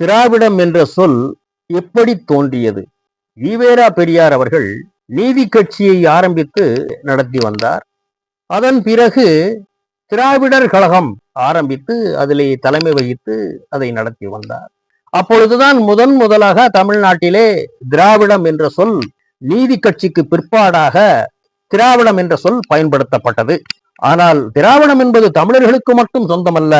திராவிடம் என்ற சொல் எப்படி தோன்றியது? ஈவேரா பெரியார் அவர்கள் நீதி கட்சியை ஆரம்பித்து நடத்தி வந்தார். அதன் பிறகு திராவிடர் கழகம் ஆரம்பித்து அதிலே தலைமை வகித்து அதை நடத்தி வந்தார். அப்பொழுதுதான் முதன் முதலாக தமிழ்நாட்டிலே திராவிடம் என்ற சொல் நீதி கட்சிக்கு பிற்பாடாக திராவிடம் என்ற சொல் பயன்படுத்தப்பட்டது. ஆனால் திராவிடம் என்பது தமிழர்களுக்கு மட்டும் சொந்தமல்ல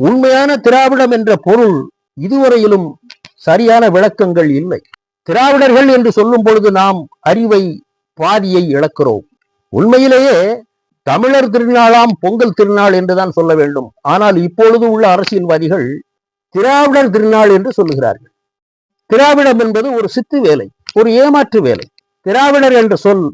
உண்மையான திராவிடம் என்ற பொருள் இதுவரையிலும் சரியான விளக்கங்கள் இல்லை. திராவிடர்கள் என்று சொல்லும் பொழுது நாம் அறிவை பாதியை இழக்கிறோம். உண்மையிலேயே தமிழர் திருநாளாம் பொங்கல் திருநாள் என்றுதான் சொல்ல வேண்டும். ஆனால் இப்பொழுது உள்ள அரசியல்வாதிகள் திராவிடர் திருநாள் என்று சொல்லுகிறார்கள். திராவிடம் என்பது ஒரு சித்து வேலை ஒரு ஏமாற்று வேலை. திராவிடர் என்ற சொல்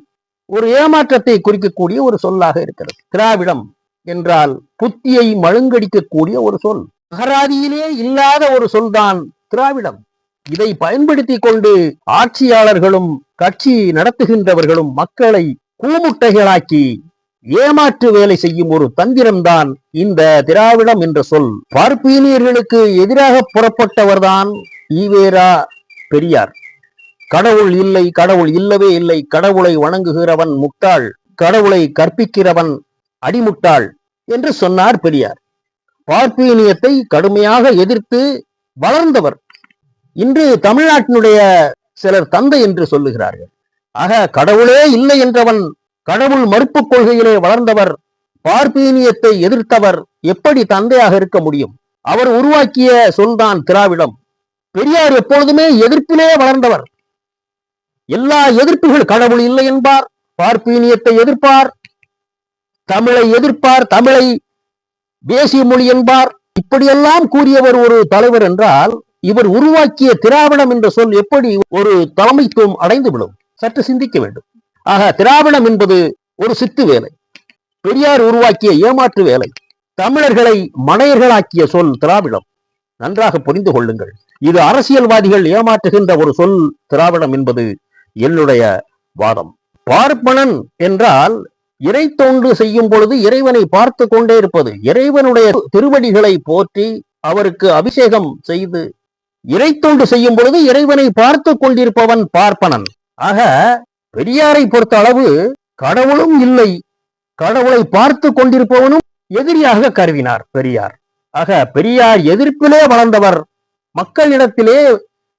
ஒரு ஏமாற்றத்தை குறிக்கக்கூடிய ஒரு சொல்லாக இருக்கிறது. திராவிடம் என்றால் புத்தியை மழுங்கடிக்கக்கூடிய ஒரு சொல். அகராதியிலே இல்லாத ஒரு சொல்தான் திராவிடம். இதை பயன்படுத்தி கொண்டு ஆட்சியாளர்களும் கட்சி நடத்துகின்றவர்களும் மக்களை கூமுட்டைகளாக்கி ஏமாற்று வேலை செய்யும் ஒரு தந்திரம்தான் இந்த திராவிடம் என்ற சொல். பார்ப்பீனியர்களுக்கு எதிராக புறப்பட்டவர்தான் ஈவேரா பெரியார். கடவுள் இல்லை கடவுள் இல்லவே இல்லை கடவுளை வணங்குகிறவன் முட்டாள் கடவுளை கற்பிக்கிறவன் அடிமுட்டாள் என்று சொன்னார் பெரியார். பார்ப்பீனியத்தை கடுமையாக எதிர்த்து வளர்ந்தவர். இன்று தமிழ்நாட்டினுடைய சிலர் தந்தை என்று சொல்லுகிறார்கள். ஆக கடவுளே இல்லை என்றவன் கடவுள் மறுப்பு கொள்கையிலே வளர்ந்தவர் பார்ப்பீனியத்தை எதிர்த்தவர் எப்படி தந்தையாக இருக்க முடியும்? அவர் உருவாக்கிய சொல்தான் திராவிடம். பெரியார் எப்பொழுதுமே எதிர்ப்பிலே வளர்ந்தவர். எல்லா எதிர்ப்புகள் கடவுள் இல்லை என்பார் பார்ப்பீனியத்தை எதிர்ப்பார் தமிழை எதிர்ப்பார் தமிழை தேசிய மொழி என்பார். இப்படியெல்லாம் கூறியவர் ஒரு தலைவர் என்றால் இவர் உருவாக்கிய திராவிடம் என்ற சொல் எப்படி ஒரு தலைமைத்துவம் அடைந்துவிடும்? சற்று சிந்திக்க வேண்டும். ஆக திராவிடம் என்பது ஒரு சித்து வேலை. பெரியார் உருவாக்கிய ஏமாற்று வேலை. தமிழர்களை மனையர்களாக்கிய சொல் திராவிடம். நன்றாக புரிந்து கொள்ளுங்கள். இது அரசியல்வாதிகள் ஏமாற்றுகின்ற ஒரு சொல் திராவிடம் என்பது என்னுடைய வாதம். பார்ப்பனன் என்றால் இறை தொண்டு செய்யும் பொழுது இறைவனை பார்த்து கொண்டே இருப்பது. இறைவனுடைய திருவடிகளை போற்றி அவருக்கு அபிஷேகம் செய்து இறை தொண்டு செய்யும் பொழுது இறைவனை பார்த்து கொண்டிருப்பவன் பார்ப்பனன். ஆக பெரியாரை பொறுத்த அளவு கடவுளும் இல்லை. கடவுளை பார்த்து கொண்டிருப்பவனும் எதிரியாக கருதினார் பெரியார். ஆக பெரியார் எதிர்ப்பிலே வளர்ந்தவர். மக்களிடத்திலே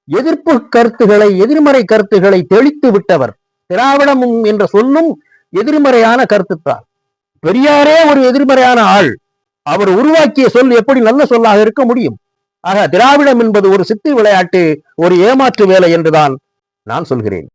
எதிர்ப்பு கருத்துக்களை எதிர்மறை கருத்துக்களை தெளித்து விட்டவர். திராவிடம் என்ற சொல்லும் எதிர்மறையான கருத்துத்தான். பெரியாரே ஒரு எதிர்மறையான ஆள். அவர் உருவாக்கிய சொல் எப்படி நல்ல சொல்லாக இருக்க முடியும்? ஆக திராவிடம் என்பது ஒரு சித்து விளையாட்டு ஒரு ஏமாற்று வேலை என்றுதான் நான் சொல்கிறேன்.